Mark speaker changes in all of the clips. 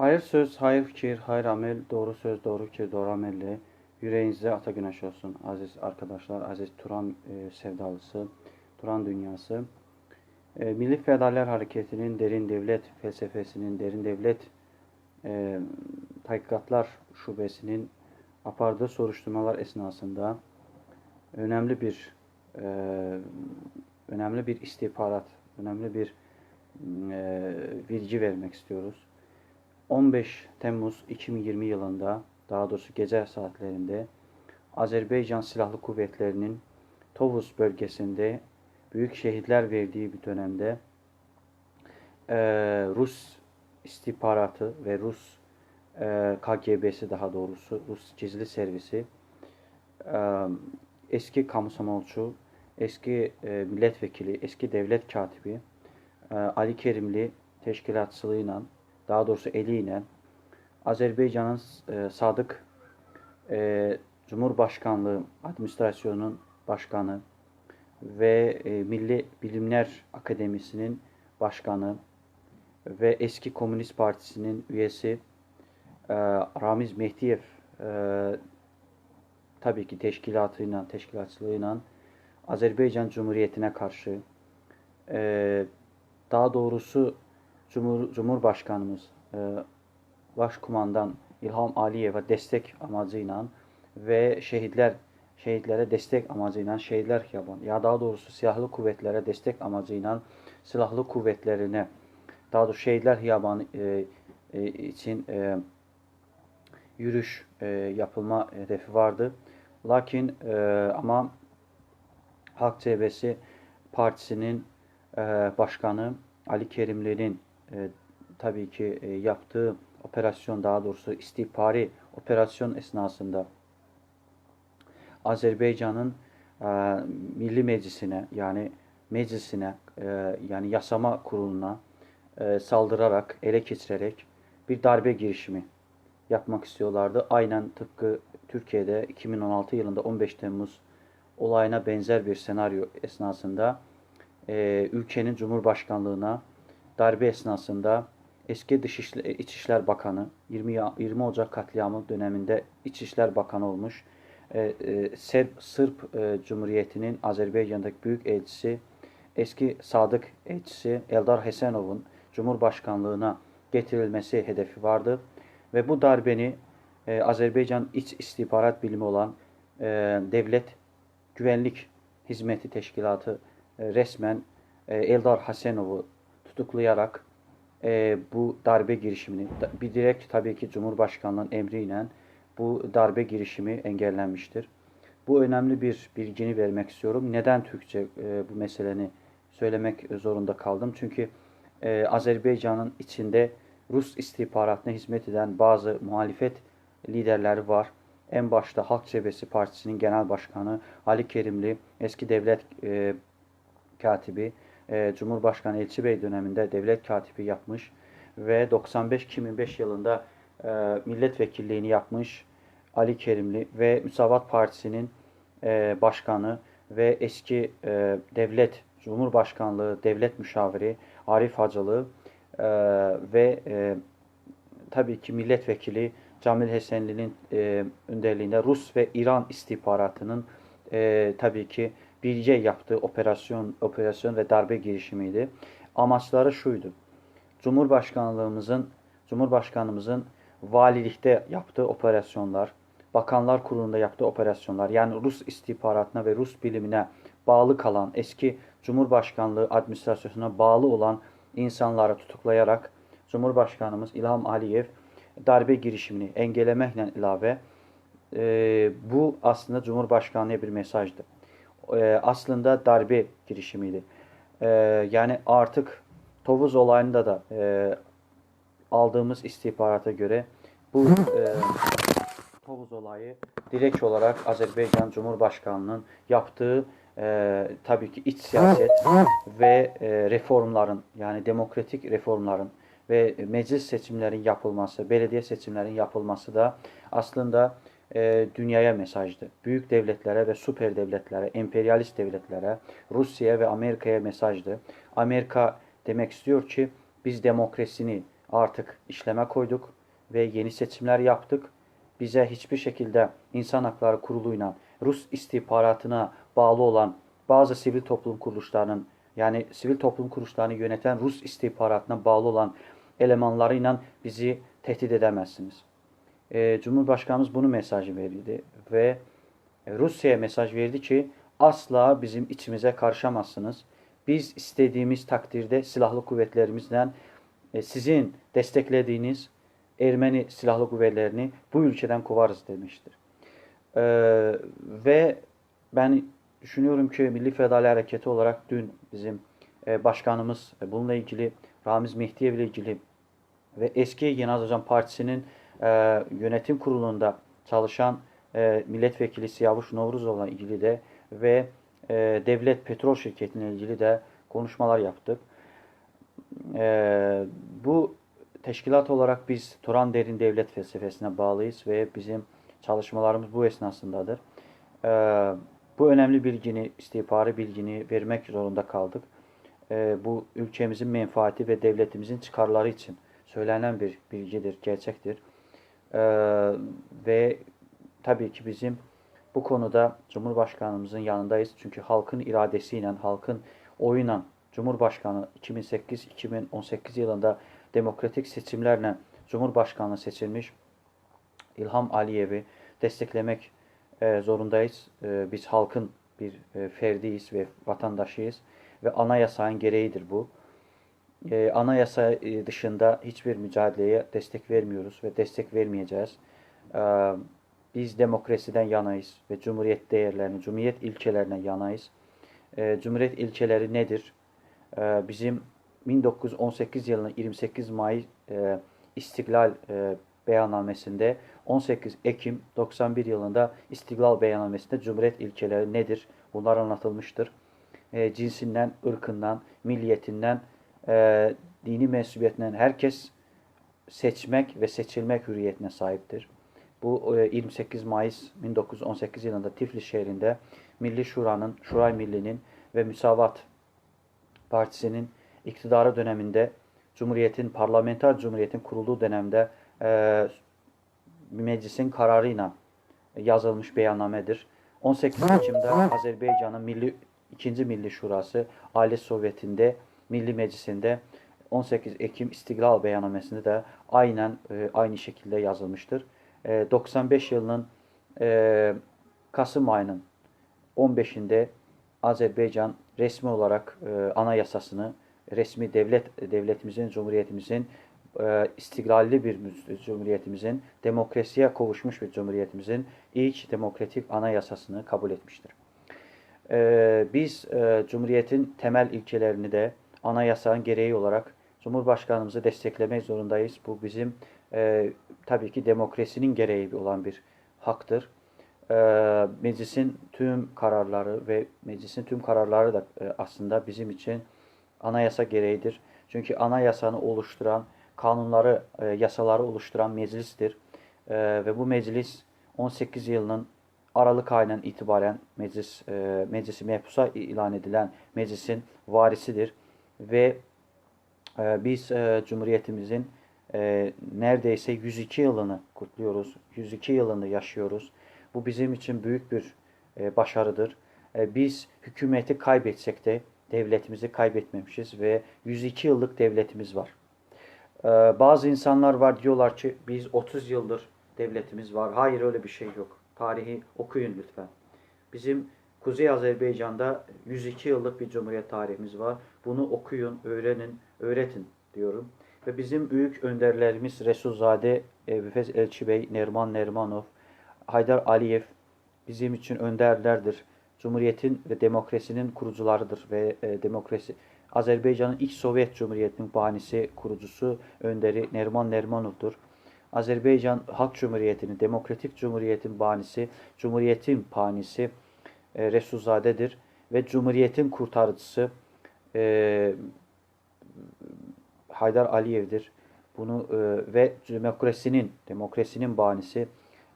Speaker 1: Hayır söz, hayır fikir, hayır amel, doğru söz, doğru fikir, doğru amelle yüreğinize ata güneş olsun aziz arkadaşlar, aziz Turan e, sevdalısı, Turan dünyası. E, Milli Fedaller Hareketi'nin derin devlet felsefesinin, derin devlet e, tahkikatlar şubesinin apardığı soruşturmalar esnasında önemli bir e, önemli bir istihbarat, önemli bir e, bilgi vermek istiyoruz. 15 Temmuz 2020 yılında, daha doğrusu gece saatlerinde Azerbaycan Silahlı Kuvvetleri'nin Tovuz bölgesinde büyük şehitler verdiği bir dönemde e, Rus istihbaratı ve Rus e, KGB'si daha doğrusu Rus gizli servisi e, eski kamusamolcu, eski e, milletvekili, eski devlet katibi e, Ali Kerimli teşkilatçılığıyla daha doğrusu eliyle Azerbaycan'ın e, sadık e, Cumhurbaşkanlığı Administrasyonunun başkanı ve e, Milli Bilimler Akademisi'nin başkanı ve eski Komünist Partisi'nin üyesi e, Ramiz Mehdiyev e, tabii ki teşkilatıyla, teşkilatçılığıyla Azerbaycan Cumhuriyeti'ne karşı e, daha doğrusu Cumhur, Cumhurbaşkanımız e, Başkumandan İlham Aliyev'e destek amacıyla ve şehitler şehitlere destek amacıyla şehitler yapan ya daha doğrusu silahlı kuvvetlere destek amacıyla silahlı kuvvetlerine daha doğrusu şehitler hiyabanı e, e, için e, yürüyüş e, yapılma hedefi vardı. Lakin e, ama Halk Cebesi Partisi'nin e, başkanı Ali Kerimli'nin e, tabii ki e, yaptığı operasyon daha doğrusu istihbari operasyon esnasında Azerbaycan'ın e, Milli Meclisine yani meclisine e, yani yasama kuruluna e, saldırarak, ele geçirerek bir darbe girişimi yapmak istiyorlardı. Aynen tıpkı Türkiye'de 2016 yılında 15 Temmuz olayına benzer bir senaryo esnasında e, ülkenin Cumhurbaşkanlığına Darbə esnasında eski Dışişlər, İçişlər Bakanı 20, 20 Ocaq katliamı dönəmində İçişlər Bakanı olmuş e, e, Serb Sırp e, Cumhuriyyətinin Azərbaycandakı böyük elçisi eski Sadıq elçisi Eldar Həsənovun Cumhurbaşkanlığına getirilməsi hədəfi vardı və bu darbəni e, Azərbaycan İç İstihbarat Birlimi olan e, Dövlət Güvənlik Hizməti Təşkilatı e, rəsmən e, Eldar Həsənovu tutuklayarak e, bu darbe girişimini bir direkt tabii ki Cumhurbaşkanlığının emriyle bu darbe girişimi engellenmiştir. Bu önemli bir bilgini vermek istiyorum. Neden Türkçe e, bu meseleni söylemek zorunda kaldım? Çünkü e, Azerbaycan'ın içinde Rus istihbaratına hizmet eden bazı muhalefet liderleri var. En başta Halk Cebesi Partisi'nin genel başkanı Ali Kerimli, eski devlet e, katibi, e, Cumhurbaşkanı Elçi Bey döneminde devlet katibi yapmış ve 95-2005 yılında e, milletvekilliğini yapmış Ali Kerimli ve Müsavat Partisi'nin e, başkanı ve eski e, devlet, Cumhurbaşkanlığı devlet müşaviri Arif Hacılı e, ve tabii ki milletvekili Camil Hesenli'nin e, önderliğinde Rus ve İran istihbaratının tabii ki birce yaptığı operasyon operasyon ve darbe girişimiydi. Amaçları şuydu. Cumhurbaşkanlığımızın Cumhurbaşkanımızın valilikte yaptığı operasyonlar, Bakanlar Kurulu'nda yaptığı operasyonlar, yani Rus istihbaratına ve Rus bilimine bağlı kalan, eski Cumhurbaşkanlığı administrasyonuna bağlı olan insanları tutuklayarak Cumhurbaşkanımız İlham Aliyev darbe girişimini engellemekle ilave e, bu aslında Cumhurbaşkanlığı bir mesajdı. E, aslında darbe girişimiydi. E, yani artık Tovuz olayında da e, aldığımız istihbarata göre bu Tovuz olayı direkt olarak Azerbaycan Cumhurbaşkanlığı'nın yaptığı tabii ki iç siyaset ve reformların yani demokratik reformların ve meclis seçimlerin yapılması, belediye seçimlerin yapılması da aslında e, dünyaya mesajdı. Büyük devletlere ve süper devletlere, emperyalist devletlere, Rusya'ya ve Amerika'ya mesajdı. Amerika demek istiyor ki biz demokrasini artık işleme koyduk ve yeni seçimler yaptık. Bize hiçbir şekilde İnsan Hakları Kurulu'yla Rus istihbaratına bağlı olan bazı sivil toplum kuruluşlarının yani sivil toplum kuruluşlarını yöneten Rus istihbaratına bağlı olan elemanlarıyla bizi tehdit edemezsiniz. E, Cumhurbaşkanımız bunu mesajı verdi ve e, Rusya'ya mesaj verdi ki asla bizim içimize karışamazsınız. Biz istediğimiz takdirde silahlı kuvvetlerimizle e, sizin desteklediğiniz Ermeni silahlı kuvvetlerini bu ülkeden kovarız demiştir. E, ve ben düşünüyorum ki Milli Fedali Hareketi olarak dün bizim e, başkanımız e, bununla ilgili Ramiz Mehdiyev ile ilgili ve eski Yeni Azerbaycan Partisi'nin e, yönetim kurulunda çalışan e, milletvekili Siyavuş Novruzov'la ilgili de ve e, devlet petrol şirketiyle ilgili de konuşmalar yaptık. E, bu teşkilat olarak biz Turan Derin Devlet Felsefesine bağlıyız ve bizim çalışmalarımız bu esnasındadır. E, bu önemli bilgini, istihbari bilgini vermek zorunda kaldık. E, bu ülkemizin menfaati ve devletimizin çıkarları için söylenen bir bilgidir, gerçektir. E, ve tabii ki bizim bu konuda Cumhurbaşkanımızın yanındayız. Çünkü halkın iradesiyle, halkın oyuyla Cumhurbaşkanı 2008-2018 yılında demokratik seçimlerle Cumhurbaşkanlığı seçilmiş İlham Aliyev'i desteklemek e, zorundayız. E, biz halkın bir e, ferdiyiz ve vatandaşıyız ve anayasanın gereğidir bu. E, anayasa dışında hiçbir mücadeleye destek vermiyoruz ve destek vermeyeceğiz. E, biz demokrasiden yanayız ve cumhuriyet değerlerini, cumhuriyet ilkelerine yanayız. E, cumhuriyet ilkeleri nedir? E, bizim 1918 yılının 28 May e, İstiklal e, beyannamesinde 18 Ekim 91 yılında İstiklal beyannamesinde Cumhuriyet ilkeleri nedir? Bunlar anlatılmıştır. E, cinsinden, ırkından, milliyetinden, e, dini mensubiyetinden herkes seçmek ve seçilmek hürriyetine sahiptir. Bu 28 Mayıs 1918 yılında Tiflis şehrinde Milli Şura'nın, Şuray Milli'nin ve Müsavat Partisi'nin iktidarı döneminde Cumhuriyet'in, parlamenter Cumhuriyet'in kurulduğu dönemde e, meclisin kararıyla yazılmış beyannamedir. 18 Ekim'de Azerbaycan'ın Milli ikinci Milli Şurası Aile Sovyeti'nde Milli Meclisi'nde 18 Ekim İstiklal Beyannamesinde de aynen e, aynı şekilde yazılmıştır. 95 yılının e, Kasım ayının 15'inde Azerbaycan resmi olarak e, anayasasını resmi devlet devletimizin, cumhuriyetimizin e, bir cumhuriyetimizin, demokrasiye kavuşmuş bir cumhuriyetimizin ilk demokratik anayasasını kabul etmiştir. Biz cumhuriyetin temel ilkelerini de anayasanın gereği olarak Cumhurbaşkanımızı desteklemek zorundayız. Bu bizim e, tabii ki demokrasinin gereği olan bir haktır. E, meclisin tüm kararları ve meclisin tüm kararları da e, aslında bizim için anayasa gereğidir. Çünkü anayasanı oluşturan, kanunları, e, yasaları oluşturan meclistir. E, ve bu meclis 18 yılının Aralık ayından itibaren meclis e, meclisi mehpusa ilan edilen meclisin varisidir ve e, biz e, Cumhuriyetimizin e, neredeyse 102 yılını kutluyoruz. 102 yılını yaşıyoruz. Bu bizim için büyük bir e, başarıdır. E, biz hükümeti kaybetsek de devletimizi kaybetmemişiz ve 102 yıllık devletimiz var. E, bazı insanlar var diyorlar ki biz 30 yıldır devletimiz var. Hayır öyle bir şey yok. Tarihi okuyun lütfen. Bizim Kuzey Azerbaycan'da 102 yıllık bir cumhuriyet tarihimiz var. Bunu okuyun, öğrenin, öğretin diyorum. Ve bizim büyük önderlerimiz Resulzade, Vefez Elçi Bey, Nerman Nermanov, Haydar Aliyev bizim için önderlerdir. Cumhuriyetin ve demokrasinin kurucularıdır ve e, demokrasi Azerbaycan'ın ilk Sovyet Cumhuriyeti'nin banisi, kurucusu, önderi Nerman Nermanov'dur. Azerbaycan Halk Cumhuriyeti'nin, Demokratik Cumhuriyet'in banisi, Cumhuriyet'in panisi e, Resulzade'dir. Ve Cumhuriyet'in kurtarıcısı e, Haydar Aliyev'dir. Bunu e, ve demokrasinin demokrasinin banisi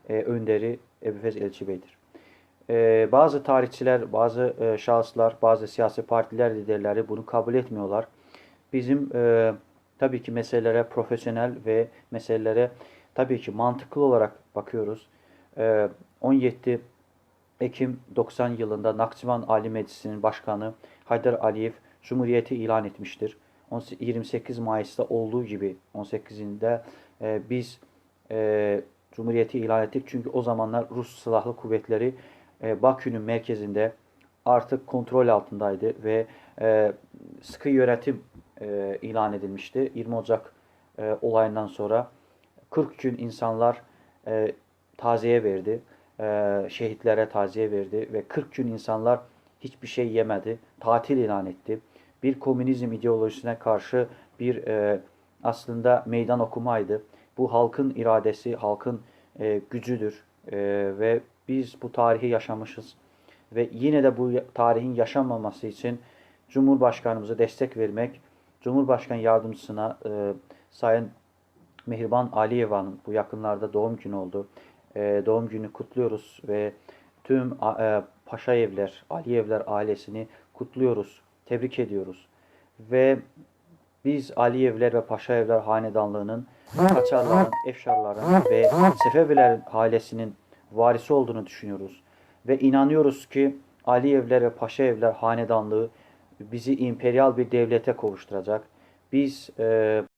Speaker 1: e, önderi Ebufez Elçi Bey'dir. E, bazı tarihçiler, bazı e, şahıslar, bazı siyasi partiler liderleri bunu kabul etmiyorlar. Bizim e, tabii ki meselelere profesyonel ve meselelere tabii ki mantıklı olarak bakıyoruz. Ee, 17 Ekim 90 yılında Nakçıvan Ali Meclisi'nin başkanı Haydar Aliyev Cumhuriyeti ilan etmiştir. 18 28 Mayıs'ta olduğu gibi 18'inde e, biz e, Cumhuriyeti ilan ettik. Çünkü o zamanlar Rus Silahlı Kuvvetleri e, Bakü'nün merkezinde artık kontrol altındaydı ve e, sıkı yönetim e, ilan edilmişti. 20 Ocak e, olayından sonra 40 gün insanlar e, taziye verdi. E, şehitlere taziye verdi ve 40 gün insanlar hiçbir şey yemedi. Tatil ilan etti. Bir komünizm ideolojisine karşı bir e, aslında meydan okumaydı. Bu halkın iradesi, halkın e, gücüdür E, ve biz bu tarihi yaşamışız. Ve yine de bu tarihin yaşanmaması için Cumhurbaşkanımıza destek vermek, Cumhurbaşkan Yardımcısına e, Sayın Mihriban Aliyeva'nın bu yakınlarda doğum günü oldu. E, doğum günü kutluyoruz ve tüm e, Paşaevler, Aliyevler ailesini kutluyoruz, tebrik ediyoruz. Ve biz Aliyevler ve Paşaevler hanedanlığının Kaçarların, Efşarların ve Sefeviler ailesinin varisi olduğunu düşünüyoruz. Ve inanıyoruz ki Aliyevler ve Paşaevler hanedanlığı bizi emperyal bir devlete kavuşturacak. Biz e,